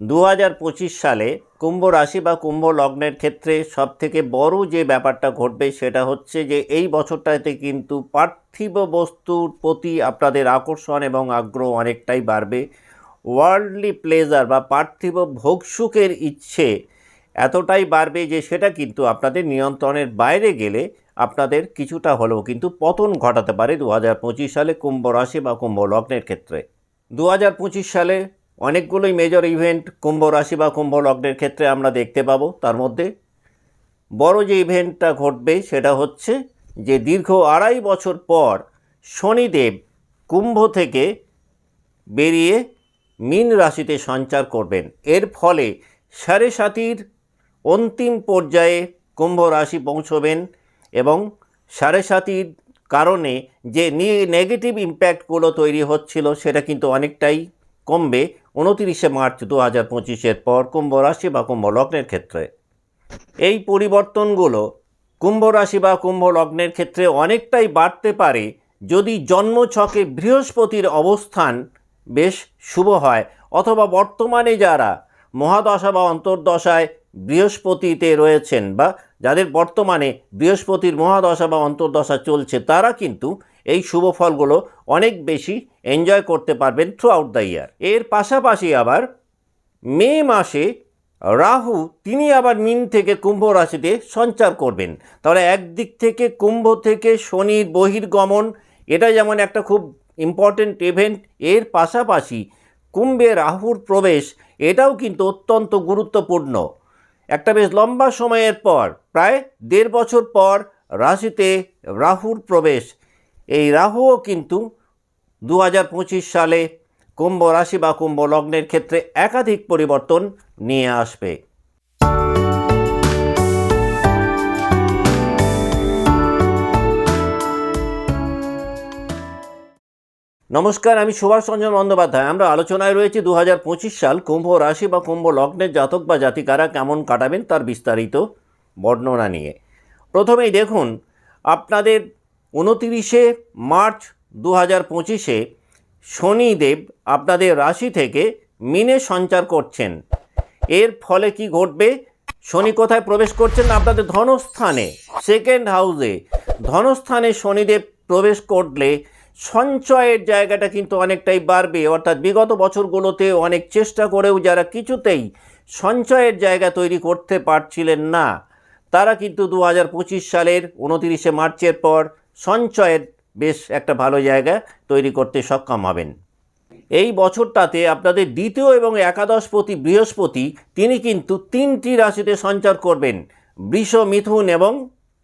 দু হাজার পঁচিশ সালে কুম্ভ রাশি বা কুম্ভ লগ্নের ক্ষেত্রে সবথেকে বড় যে ব্যাপারটা ঘটবে সেটা হচ্ছে যে এই বছরটাতে কিন্তু পার্থিব বস্তুর প্রতি আপনাদের আকর্ষণ এবং আগ্রহ অনেকটাই বাড়বে। ওয়ার্ল্ডলি প্লেজার বা পার্থিব ভোগসুখের ইচ্ছে এতটাই বাড়বে যে সেটা কিন্তু আপনাদের নিয়ন্ত্রণের বাইরে গেলে আপনাদের কিছুটা হলেও কিন্তু পতন ঘটাতে পারে দু হাজার পঁচিশ সালে কুম্ভ রাশি বা কুম্ভ লগ্নের ক্ষেত্রে। দু হাজার পঁচিশ সালে অনেকগুলোই মেজর ইভেন্ট কুম্ভ রাশি বা কুম্ভ লগ্নের ক্ষেত্রে আমরা দেখতে পাবো। তার মধ্যে বড় যে ইভেন্টটা ঘটবে সেটা হচ্ছে যে দীর্ঘ আড়াই বছর পর শনিদেব কুম্ভ থেকে বেরিয়ে মীন রাশিতে সঞ্চার করবেন। এর ফলে সাড়ে সাতির অন্তিম পর্যায়ে কুম্ভ রাশি পৌঁছবেন এবং সাড়ে সাতির কারণে যে নেগেটিভ ইম্প্যাক্টগুলো তৈরি হচ্ছিল সেটা কিন্তু অনেকটাই কমবে উনতিরিশে মার্চ দু হাজার পঁচিশের পর কুম্ভ রাশি বা কুম্ভ লগ্নের ক্ষেত্রে। এই পরিবর্তনগুলো কুম্ভ রাশি বা কুম্ভ লগ্নের ক্ষেত্রে অনেকটাই বাড়তে পারে যদি জন্মছকে বৃহস্পতির অবস্থান বেশ শুভ হয় অথবা বর্তমানে যারা মহাদশা বা অন্তর্দশায় বৃহস্পতিতে রয়েছেন বা যাদের বর্তমানে বৃহস্পতির মহাদশা বা অন্তর্দশা চলছে তারা কিন্তু এই শুভ ফলগুলো অনেক বেশি এনজয় করতে পারবেন থ্রু আউট দ্য ইয়ার এর পাশাপাশি আবার মে মাসে রাহু, তিনি আবার মিন থেকে কুম্ভ রাশিতে সঞ্চার করবেন। তাহলে একদিক থেকে কুম্ভ থেকে শনির বহির্গমন, এটা যেমন একটা খুব ইম্পর্টেন্ট ইভেন্ট এর পাশাপাশি কুম্ভে রাহুর প্রবেশ, এটাও কিন্তু অত্যন্ত গুরুত্বপূর্ণ। একটা বেশ লম্বা সময়ের পর, প্রায় দেড় বছর পর রাশিতে রাহুর প্রবেশ এই রাহুও কিন্তু দু হাজার পঁচিশ সালে কুম্ভ রাশি বা কুম্ভ লগ্নের ক্ষেত্রে একাধিক পরিবর্তন নিয়ে আসবে। নমস্কার, আমি সুভাষ রঞ্জন বন্দ্যোপাধ্যায়। আমরা আলোচনায় রয়েছি দু হাজার পঁচিশ সাল কুম্ভ রাশি বা কুম্ভ লগ্নের জাতক বা জাতিকারা কেমন কাটাবেন তার বিস্তারিত বর্ণনা নিয়ে। প্রথমেই দেখুন, আপনাদের উনতিরিশে মার্চ দু হাজার পঁচিশে শনিদেব আপনাদের রাশি থেকে মিনে সঞ্চার করছেন। এর ফলে কি ঘটবে? শনি কোথায় প্রবেশ করছেন? আপনাদের ধনস্থানে সেকেন্ড হাউসে ধনস্থানে শনিদেব প্রবেশ করলে সঞ্চয়ের জায়গাটা কিন্তু অনেকটাই বাড়বে। অর্থাৎ বিগত বছরগুলোতে অনেক চেষ্টা করেও যারা কিছুতেই সঞ্চয়ের জায়গা তৈরি করতে পারছিলেন না, তারা কিন্তু দু হাজার পঁচিশ সালের উনতিরিশে মার্চের পর সঞ্চয়ের বেশ একটা ভালো জায়গা তৈরি করতে সক্ষম হবেন। এই বছরটাতে আপনাদের দ্বিতীয় এবং একাদশপতি বৃহস্পতি, তিনি কিন্তু তিনটি রাশিতে সঞ্চার করবেন, বৃষ, মিথুন এবং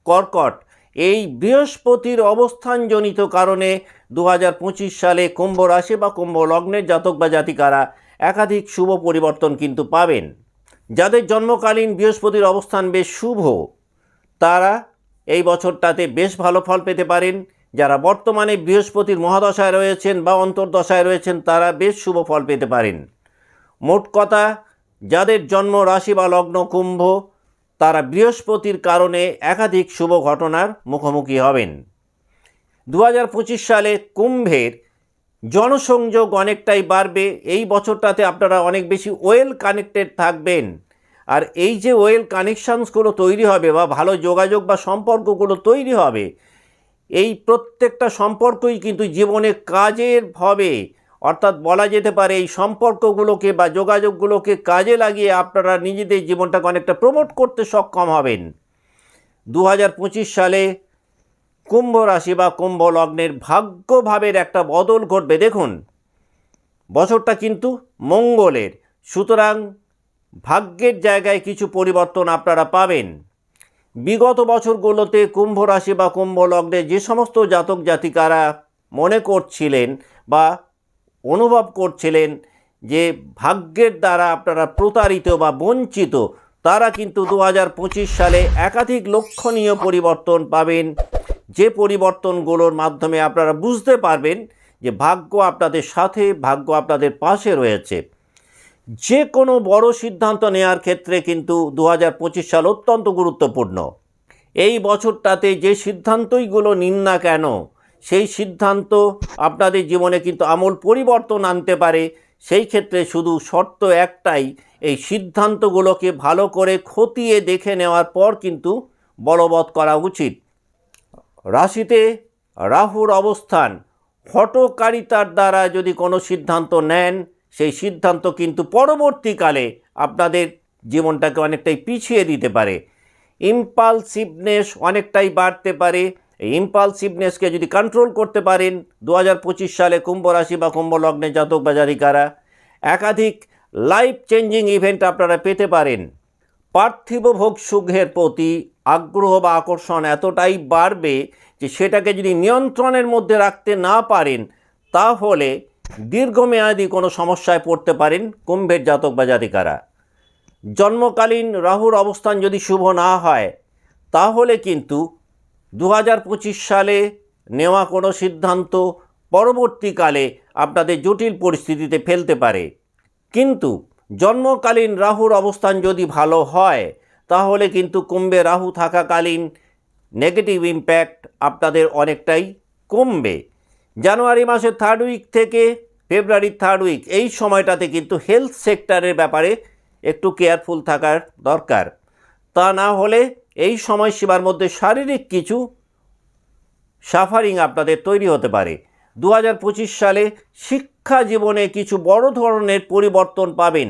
কর্কট। এই বৃহস্পতির অবস্থানজনিত কারণে দু হাজার পঁচিশ সালে কুম্ভ রাশি বা কুম্ভ লগ্নের জাতক বা জাতিকারা একাধিক শুভ পরিবর্তন কিন্তু পাবেন। যাদের জন্মকালীন বৃহস্পতির অবস্থান বেশ শুভ, তারা এই বছরটাতে বেশ ভালো ফল পেতে পারেন। যারা বর্তমানে বৃহস্পতির মহাদশায় রয়েছেন বা অন্তর্দশায় রয়েছেন, তারা বেশ শুভ ফল পেতে পারেন। মোট কথা, যাদের জন্ম রাশি বা লগ্ন কুম্ভ, তারা বৃহস্পতির কারণে একাধিক শুভ ঘটনার মুখোমুখি হবেন। দু হাজার পঁচিশ সালে কুম্ভের জনসংযোগ অনেকটাই বাড়বে। এই বছরটাতে আপনারা অনেক বেশি ওয়েল কানেক্টেড থাকবেন। আর এই যে ওয়েল কানেকশানসগুলো তৈরি হবে বা ভালো যোগাযোগ বা সম্পর্কগুলো তৈরি হবে, এই প্রত্যেকটা সম্পর্কই কিন্তু জীবনে কাজের হবে। অর্থাৎ বলা যেতে পারে এই সম্পর্কগুলোকে বা যোগাযোগগুলোকে কাজে লাগিয়ে আপনারা নিজেদের জীবনটাকে অনেকটা প্রমোট করতে সক্ষম হবেন। দু হাজার পঁচিশ সালে কুম্ভ রাশি বা কুম্ভ লগ্নের ভাগ্যভাবের একটা বদল ঘটবে। দেখুন, বছরটা কিন্তু মঙ্গলের। সুতরাং ভাগ্যের জায়গায় কিছু পরিবর্তন আপনারা পাবেন। বিগত বছরগুলোতে কুম্ভ রাশি বা কুম্ভ লগ্নে যে সমস্ত জাতক জাতিকারা মনে করছিলেন বা অনুভব করছিলেন যে ভাগ্যের দ্বারা আপনারা প্রতারিত বা বঞ্চিত, তারা কিন্তু দু হাজার পঁচিশ সালে একাধিক লক্ষণীয় পরিবর্তন পাবেন। যে পরিবর্তনগুলোর মাধ্যমে আপনারা বুঝতে পারবেন যে ভাগ্য আপনাদের সাথে, ভাগ্য আপনাদের পাশে রয়েছে। যে কোনো বড় সিদ্ধান্ত নেওয়ার ক্ষেত্রে কিন্তু দু হাজার পঁচিশ সাল অত্যন্ত গুরুত্বপূর্ণ। এই বছরটাতে যে সিদ্ধান্তইগুলো নিন না কেন, সেই সিদ্ধান্ত আপনাদের জীবনে কিন্তু আমূল পরিবর্তন আনতে পারে। সেই ক্ষেত্রে শুধু শর্ত একটাই, এই সিদ্ধান্তগুলোকে ভালো করে খতিয়ে দেখে নেওয়ার পর কিন্তু বলবৎ করা উচিত। রাশিতে রাহুর অবস্থান হটকারিতার দ্বারা যদি কোনো সিদ্ধান্ত নেন সেই সিদ্ধান্ত কিন্তু পরবর্তীকালে আপনাদের জীবনটাকে অনেকটাই পিছিয়ে দিতে পারে। ইম্পালসিভনেস অনেকটাই বাড়তে পারে। এই ইম্পালসিভনেসকে যদি কন্ট্রোল করতে পারেন দু হাজার পঁচিশ সালে কুম্ভ রাশি বা কুম্ভ লগ্নে জাতক বা জাতিকারা, একাধিক লাইফ চেঞ্জিং ইভেন্ট আপনারা পেতে পারেন। পার্থিব ভোগ সুখের প্রতি আগ্রহ বা আকর্ষণ এতটাই বাড়বে যে সেটাকে যদি নিয়ন্ত্রণের মধ্যে রাখতে না পারেন, তাহলে দীর্ঘমেয়াদী কোনো সমস্যায় পড়তে পারেন কুম্ভের জাতক বা জাতিকারা। জন্মকালীন রাহুর অবস্থান যদি শুভ না হয়, তাহলে কিন্তু দু হাজার পঁচিশ সালে নেওয়া কোনো সিদ্ধান্ত পরবর্তীকালে আপনাদের জটিল পরিস্থিতিতে ফেলতে পারে। কিন্তু জন্মকালীন রাহুর অবস্থান যদি ভালো হয়, তাহলে কিন্তু কুম্ভে রাহু থাকাকালীন নেগেটিভ ইম্প্যাক্ট আপনাদের অনেকটাই কমবে। জানুয়ারি মাসের থার্ড উইক থেকে ফেব্রুয়ারির থার্ড উইক এই সময়টাতে কিন্তু হেলথ সেক্টরের ব্যাপারে একটু কেয়ারফুল থাকার দরকার। তা না হলে এই সময়সীমার মধ্যে শারীরিক কিছু সাফারিং আপনাদের তৈরি হতে পারে। দু হাজার পঁচিশ সালে শিক্ষা জীবনে কিছু বড় ধরনের পরিবর্তন পাবেন।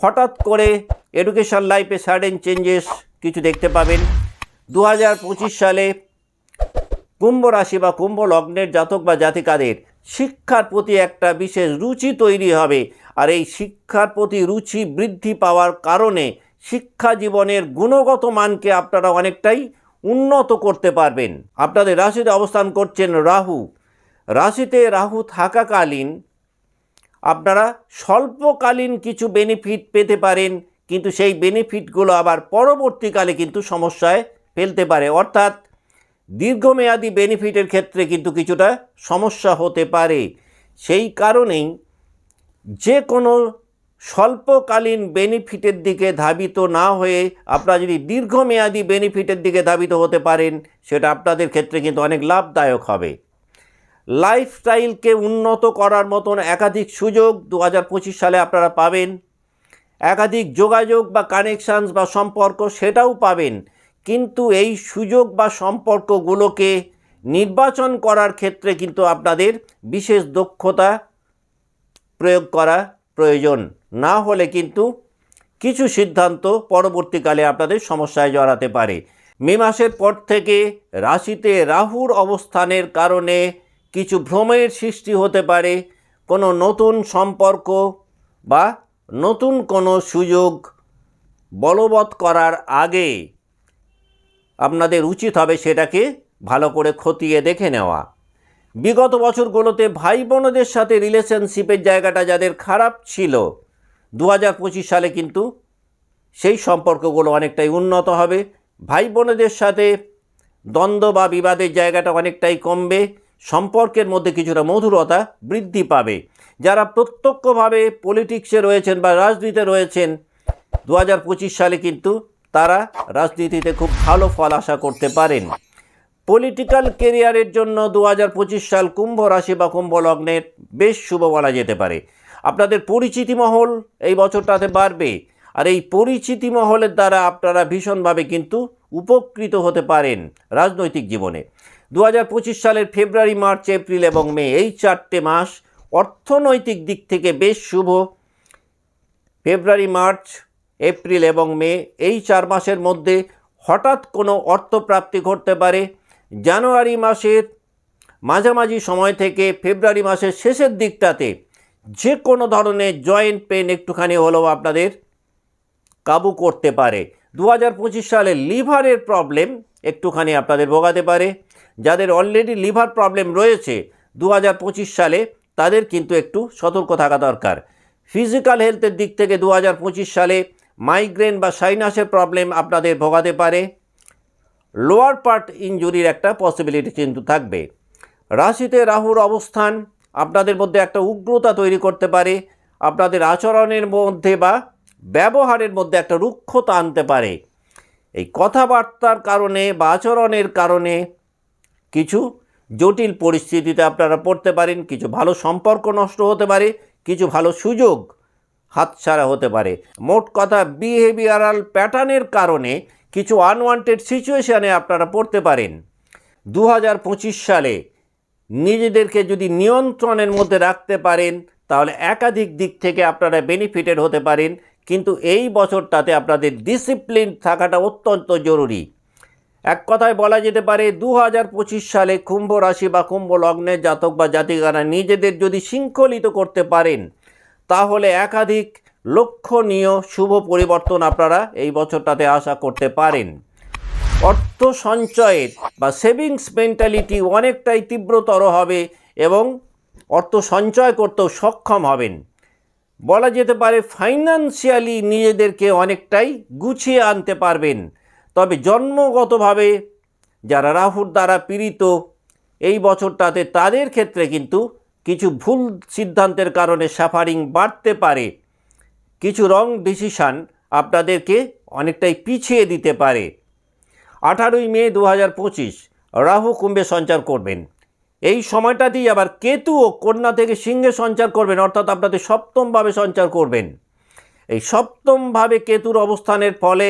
হঠাৎ করে এডুকেশন লাইফে সাডেন চেঞ্জেস কিছু দেখতে পাবেন। দু হাজার পঁচিশ সালে কুম্ভ রাশি বা কুম্ভ লগ্নের জাতক বা জাতিকাদের শিক্ষার প্রতি একটা বিশেষ রুচি তৈরি হবে। আর এই শিক্ষার প্রতি রুচি বৃদ্ধি পাওয়ার কারণে শিক্ষা জীবনের গুণগত মানকে আপনারা অনেকটাই উন্নত করতে পারবেন। আপনাদের রাশিতে অবস্থান করছেন রাহু। রাশিতে রাহু থাকাকালীন আপনারা স্বল্পকালীন কিছু বেনিফিট পেতে পারেন, কিন্তু সেই বেনিফিটগুলো আবার পরবর্তীকালে কিন্তু সমস্যায় ফেলতে পারে। অর্থাৎ দীর্ঘমেয়াদী বেনিফিটের ক্ষেত্রে কিন্তু কিছুটা সমস্যা হতে পারে। সেই কারণেই যে কোনো স্বল্পকালীন বেনিফিটের দিকে ধাবিত না হয়ে আপনারা যদি দীর্ঘমেয়াদী বেনিফিটের দিকে ধাবিত হতে পারেন, সেটা আপনাদের ক্ষেত্রে কিন্তু অনেক লাভদায়ক হবে। লাইফস্টাইলকে উন্নত করার মতন একাধিক সুযোগ দু হাজার পঁচিশ সালে আপনারা পাবেন। একাধিক যোগাযোগ বা কানেকশানস বা সম্পর্ক সেটাও পাবেন। কিন্তু এই সুযোগ বা সম্পর্কগুলোকে নির্বাচন করার ক্ষেত্রে কিন্তু আপনাদের বিশেষ দক্ষতা প্রয়োগ করা প্রয়োজন। না হলে কিন্তু কিছু সিদ্ধান্ত পরবর্তীকালে আপনাদের সমস্যায় জড়াতে পারে। মে মাসের পর থেকে রাশিতে রাহুর অবস্থানের কারণে কিছু ভ্রমের সৃষ্টি হতে পারে। কোনো নতুন সম্পর্ক বা নতুন কোনো সুযোগ বলবৎ করার আগে আপনাদের উচিত হবে সেটাকে ভালো করে খতিয়ে দেখে নেওয়া। বিগত বছরগুলোতে ভাই বোনদের সাথে রিলেশনশিপের জায়গাটা যাদের খারাপ ছিল দু হাজার পঁচিশ সালে কিন্তু সেই সম্পর্কগুলো অনেকটাই উন্নত হবে। ভাই বোনদের সাথে দ্বন্দ্ব বা বিবাদের জায়গাটা অনেকটাই কমবে, সম্পর্কের মধ্যে কিছুটা মধুরতা বৃদ্ধি পাবে। যারা প্রত্যক্ষভাবে পলিটিক্সে রয়েছেন বা রাজনীতিতে রয়েছেন দু হাজার পঁচিশ সালে কিন্তু তারা রাজনীতিতে খুব ভালো ফল আশা করতে পারেন। পলিটিক্যাল কেরিয়ারের জন্য দু হাজার পঁচিশ সাল কুম্ভ রাশি বা কুম্ভ লগ্নের বেশ শুভ বলা যেতে পারে। আপনাদের পরিচিতি মহল এই বছরটাতে বাড়বে। আর এই পরিচিতি মহলের দ্বারা আপনারা ভীষণভাবে কিন্তু উপকৃত হতে পারেন রাজনৈতিক জীবনে। দু হাজার পঁচিশ সালের ফেব্রুয়ারি, মার্চ, এপ্রিল এবং মে এই চারটে মাস অর্থনৈতিক দিক থেকে বেশ শুভ। ফেব্রুয়ারি, মার্চ এপ্রিল এবং মে এই চার মাসের মধ্যে হঠাৎ কোনো অর্থপ্রাপ্তি ঘটতে পারে। জানুয়ারি মাসের মাঝামাঝি সময় থেকে ফেব্রুয়ারি মাসের শেষের দিকটাতে যে কোনো ধরনের জয়েন্ট পেন একটুখানি হলেও আপনাদের কাবু করতে পারে। দু হাজার পঁচিশ সালে লিভারের প্রবলেম একটুখানি আপনাদের ভোগাতে পারে। যাদের অলরেডি লিভার প্রবলেম রয়েছে দু হাজার পঁচিশ সালে, তাদের কিন্তু একটু সতর্ক থাকা দরকার। ফিজিক্যাল হেলথের দিক থেকে দু হাজার পঁচিশ সালে মাইগ্রেন বা সাইনাসের প্রবলেম আপনাদের ভোগাতে পারে। লোয়ার পার্ট ইঞ্জুরির একটা পসিবিলিটি কিন্তু থাকবে। রাশিতে রাহুর অবস্থান আপনাদের মধ্যে একটা উগ্রতা তৈরি করতে পারে। আপনাদের আচরণের মধ্যে বা ব্যবহারের মধ্যে একটা রুক্ষতা আনতে পারে। এই কথাবার্তার কারণে বা আচরণের কারণে কিছু জটিল পরিস্থিতিতে আপনারা পড়তে পারেন, কিছু ভালো সম্পর্ক নষ্ট হতে পারে, কিছু ভালো সুযোগ হাতছাড়া হতে পারে। মোট কথা বিহেভিয়ারাল প্যাটার্নের কারণে কিছু আনওয়ান্টেড সিচুয়েশানে আপনারা পড়তে পারেন। দু হাজার পঁচিশ সালে নিজেদেরকে যদি নিয়ন্ত্রণের মধ্যে রাখতে পারেন, তাহলে একাধিক দিক থেকে আপনারা বেনিফিটেড হতে পারেন। কিন্তু এই বছরটাতে আপনাদের ডিসিপ্লিন থাকাটা অত্যন্ত জরুরি। এক কথায় বলা যেতে পারে দু হাজার পঁচিশ সালে কুম্ভ রাশি বা কুম্ভ লগ্নের জাতক বা জাতিকারা নিজেদের যদি শৃঙ্খলিত করতে পারেন তাহলে একাধিক লক্ষণীয় শুভ পরিবর্তন আপনারা এই বছরটাতে আশা করতে পারেন। অর্থ সঞ্চয়ের বা সেভিংস মেন্টালিটি অনেকটাই তীব্রতর হবে এবং অর্থ সঞ্চয় করতেও সক্ষম হবেন। বলা যেতে পারে ফাইন্যান্সিয়ালি নিজেদেরকে অনেকটাই গুছিয়ে আনতে পারবেন। তবে জন্মগতভাবে যারা রাহুর দ্বারা পীড়িত, এই বছরটাতে তাদের ক্ষেত্রে কিন্তু কিছু ভুল সিদ্ধান্তের কারণে সাফারিং বাড়তে পারে। কিছু রং ডিসিশান আপনাদেরকে অনেকটাই পিছিয়ে দিতে পারে। আঠারোই মে দু হাজার পঁচিশ, রাহু কুম্ভে সঞ্চার করবেন। এই সময়টাতেই আবার কেতু ও কন্যা থেকে সিংহে সঞ্চার করবেন, অর্থাৎ আপনাদের সপ্তমভাবে সঞ্চার করবেন। এই সপ্তমভাবে কেতুর অবস্থানের ফলে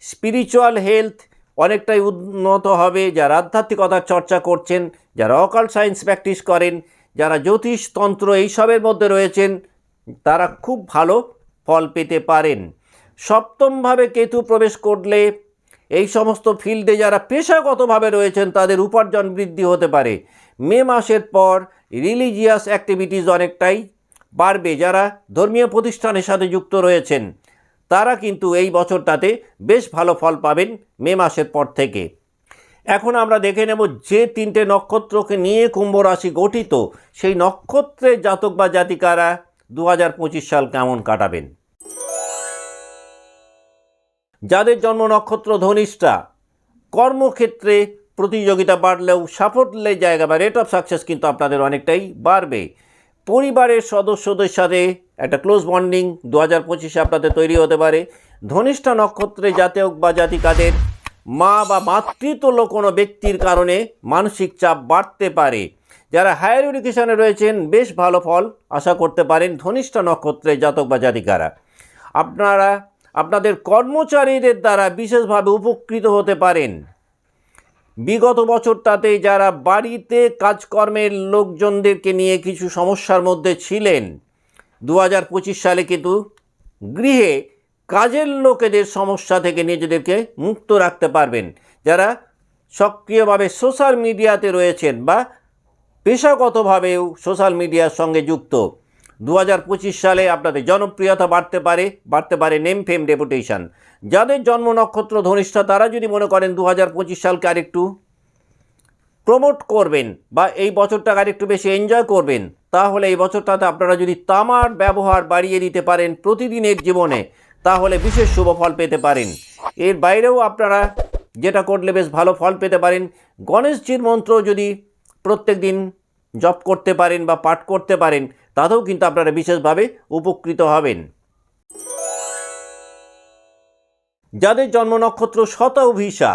স্পিরিচুয়াল হেলথ অনেকটাই উন্নত হবে। যারা আধ্যাত্মিকতার চর্চা করছেন, যারা অকাল সায়েন্স প্র্যাকটিস করেন যারা জ্যোতিষ তন্ত্র এইসবের মধ্যে রয়েছেন, তারা খুব ভালো ফল পেতে পারেন। সপ্তমভাবে কেতু প্রবেশ করলে এই সমস্ত ফিল্ডে যারা পেশাগতভাবে রয়েছেন, তাদের উপার্জন বৃদ্ধি হতে পারে। মে মাসের পর রিলিজিয়াস অ্যাক্টিভিটিস অনেকটাই বাড়বে। যারা ধর্মীয় প্রতিষ্ঠানের সাথে যুক্ত রয়েছেন, তারা কিন্তু এই বছরটাতে বেশ ভালো ফল পাবেন মে মাসের পর থেকে। এখন আমরা দেখে নেব যে তিনটে নক্ষত্রকে নিয়ে কুম্ভ রাশি গঠিত। সেই নক্ষত্রের জাতক বা জাতিকারা দু হাজার পঁচিশ সাল কেমন কাটাবেন? যাদের জন্ম নক্ষত্র ধনিষ্ঠা, কর্মক্ষেত্রে প্রতিযোগিতা বাড়লেও সাফল্যের জায়গা বা রেট অফ সাকসেস কিন্তু আপনাদের অনেকটাই বাড়বে। পরিবারের সদস্যদের সাথে একটা ক্লোজ বন্ডিং দু হাজার পঁচিশে আপনাদের তৈরি হতে পারে। ধনিষ্ঠা নক্ষত্রে জাতক বা জাতিকাদের মা বা মাতৃতুল্য কোনো ব্যক্তির কারণে মানসিক চাপ বাড়তে পারে। যারা হায়ার এডুকেশনে রয়েছেন, বেশ ভালো ফল আশা করতে পারেন ধনিষ্ঠ নক্ষত্রে জাতক বা জাতিকারা। আপনারা, আপনাদের কর্মচারীদের দ্বারা বিশেষভাবে উপকৃত হতে পারেন। বিগত বছরটাতে যারা বাড়িতে কাজকর্মের লোকজনদেরকে নিয়ে কিছু সমস্যার মধ্যে ছিলেন দু হাজার পঁচিশ সালে কিন্তু গৃহে কাজের লোকেদের সমস্যা থেকে নিজেদেরকে মুক্ত রাখতে পারবেন। যারা সক্রিয়ভাবে সোশ্যাল মিডিয়াতে রয়েছেন বা পেশাগতভাবেও সোশ্যাল মিডিয়ার সঙ্গে যুক্ত। দু হাজার পঁচিশ সালে আপনাদের জনপ্রিয়তা বাড়তে পারে বাড়তে পারে নেম ফেম ডেপুটেশন। যাদের জন্ম নক্ষত্র ধনিষ্ঠা, তারা যদি মনে করেন দু হাজার পঁচিশ সালকে আরেকটু প্রমোট করবেন বা এই বছরটাকে আরেকটু বেশি এনজয় করবেন, তাহলে এই বছরটাতে আপনারা যদি তামার ব্যবহার বাড়িয়ে দিতে পারেন প্রতিদিনের জীবনে। তাহলে বিশেষ শুভ ফল পেতে পারেন। এর বাইরেও আপনারা যেটা করলে বেশ ভালো ফল পেতে পারেন, গণেশজির মন্ত্র যদি প্রত্যেক দিন জপ করতে পারেন বা পাঠ করতে পারেন, তাতেও কিন্তু আপনারা বিশেষভাবে উপকৃত হবেন। যাদের জন্ম নক্ষত্র শতভিসা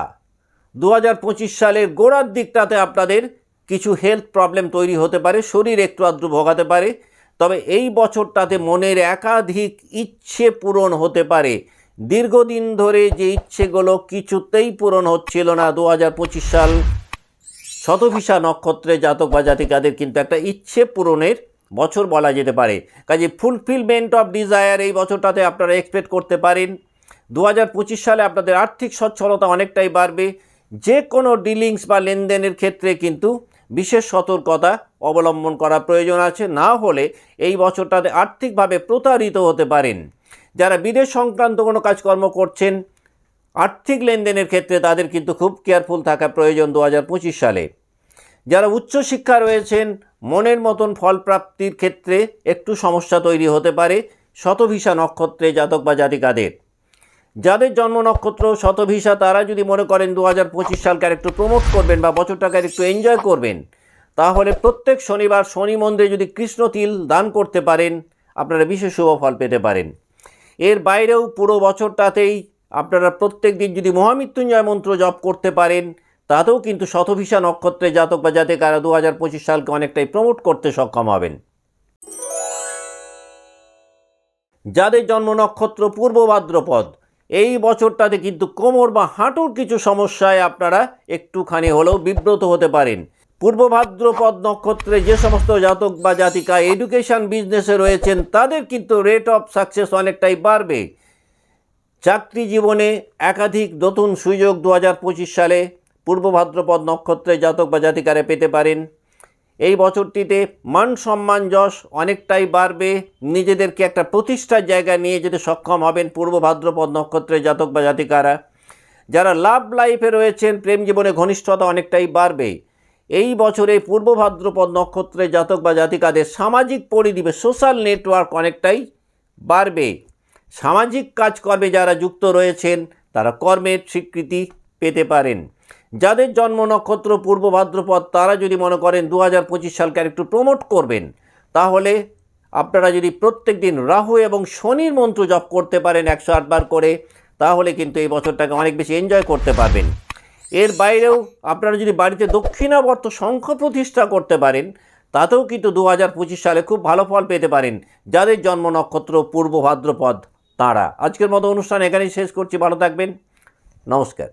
দু হাজার পঁচিশ সালের গোড়ার দিকটাতে আপনাদের কিছু হেলথ প্রবলেম তৈরি হতে পারে, শরীর একটু আদ্রু ভোগাতে পারে তবে এই বছরটাতে মনের একাধিক ইচ্ছে পূরণ হতে পারে। দীর্ঘদিন ধরে যে ইচ্ছেগুলো কিছুতেই পূরণ হচ্ছিল না দু হাজার পঁচিশ সাল। শতভিসা নক্ষত্রে জাতক বা জাতিকাদের কিন্তু একটা ইচ্ছে পূরণের বছর বলা যেতে পারে। কাজে ফুলফিলমেন্ট অফ ডিজায়ার এই বছরটাতে আপনারা এক্সপেক্ট করতে পারেন। দু হাজার পঁচিশ সালে আপনাদের আর্থিক সচ্ছলতা অনেকটাই বাড়বে। যে কোনো ডিলিংস বা লেনদেনের ক্ষেত্রে কিন্তু বিশেষ সতর্কতা অবলম্বন করা প্রয়োজন আছে। না হলে এই বছরটাতে আর্থিকভাবে প্রতারিত হতে পারেন। যারা বিদেশ সংক্রান্ত কোনো কাজকর্ম করছেন, আর্থিক লেনদেনের ক্ষেত্রে তাদের কিন্তু খুব কেয়ারফুল থাকা প্রয়োজন দু হাজার পঁচিশ সালে। যারা উচ্চশিক্ষা রয়েছেন, মনের মতন ফল প্রাপ্তির ক্ষেত্রে একটু সমস্যা তৈরি হতে পারে। শতভিসা নক্ষত্রে জাতক বা জাতিকাদের। যাদের জন্ম নক্ষত্র শতভিসা, তারা যদি মনে করেন দু হাজার পঁচিশ সালকে একটু প্রমোট করবেন বা বছরটাকে একটু এনজয় করবেন, তাহলে প্রত্যেক শনিবার শনি মন্দিরে যদি কৃষ্ণ তিল দান করতে পারেন, আপনারা বিশেষ শুভ ফল পেতে পারেন। এর বাইরেও পুরো বছরটাতেই আপনারা প্রত্যেক দিন যদি মহামৃত্যুঞ্জয় মন্ত্র জপ করতে পারেন, তাতেও কিন্তু শতভিসা নক্ষত্রে জাতক বা জাতিকারা দু হাজার পঁচিশ সালকে অনেকটাই প্রমোট করতে সক্ষম হবেন। যাদের জন্ম নক্ষত্র পূর্ব ভাদ্রপদ এই বছরটাতে কিন্তু কোমর বা হাঁটুর কিছু সমস্যায় আপনারা একটুখানি হলেও বিব্রত হতে পারেন। পূর্ব ভাদ্রপদ নক্ষত্রে যে সমস্ত জাতক বা জাতিকা এডুকেশন বিজনেসে রয়েছেন, তাদের কিন্তু রেট অফ সাকসেস অনেকটাই বাড়বে। চাকরি জীবনে একাধিক নতুন সুযোগ দু হাজার পঁচিশ সালে পূর্ব ভাদ্রপদ নক্ষত্রে জাতক বা জাতিকারে পেতে পারেন। এই বছরটিতে মান সম্মান যশ অনেকটাই বাড়বে। নিজেদেরকে একটা প্রতিষ্ঠার জায়গায় নিয়ে যেতে সক্ষম হবেন পূর্ব ভাদ্রপদ নক্ষত্রের জাতক বা জাতিকারা। যারা লাভ লাইফে রয়েছেন, প্রেম জীবনে ঘনিষ্ঠতা অনেকটাই বাড়বে। এই বছরে পূর্ব ভাদ্রপদ নক্ষত্রের জাতক বা জাতিকাদের সামাজিক পরিধিবে সোশ্যাল নেটওয়ার্ক অনেকটাই বাড়বে। সামাজিক কাজকর্মে যারা যুক্ত রয়েছেন, তারা কর্মের স্বীকৃতি পেতে পারেন। যাদের জন্ম নক্ষত্র, পূর্ব ভাদ্রপদ, তারা যদি মনে করেন দু হাজার পঁচিশ সালকে একটু প্রমোট করবেন, তাহলে আপনারা যদি প্রত্যেক দিন রাহু এবং শনির মন্ত্র জপ করতে পারেন একশো আটবার করে, তাহলে কিন্তু এই বছরটাকে অনেক বেশি এনজয় করতে পারবেন। এর বাইরেও আপনারা যদি বাড়িতে দক্ষিণাবর্ত শঙ্খ প্রতিষ্ঠা করতে পারেন, তাতেও কিন্তু দু হাজার পঁচিশ সালে খুব ভালো ফল পেতে পারেন যাদের জন্ম নক্ষত্র, পূর্ব ভাদ্রপদ, তাঁরা। আজকের মতো অনুষ্ঠান এখানেই শেষ করছি, ভালো থাকবেন। নমস্কার।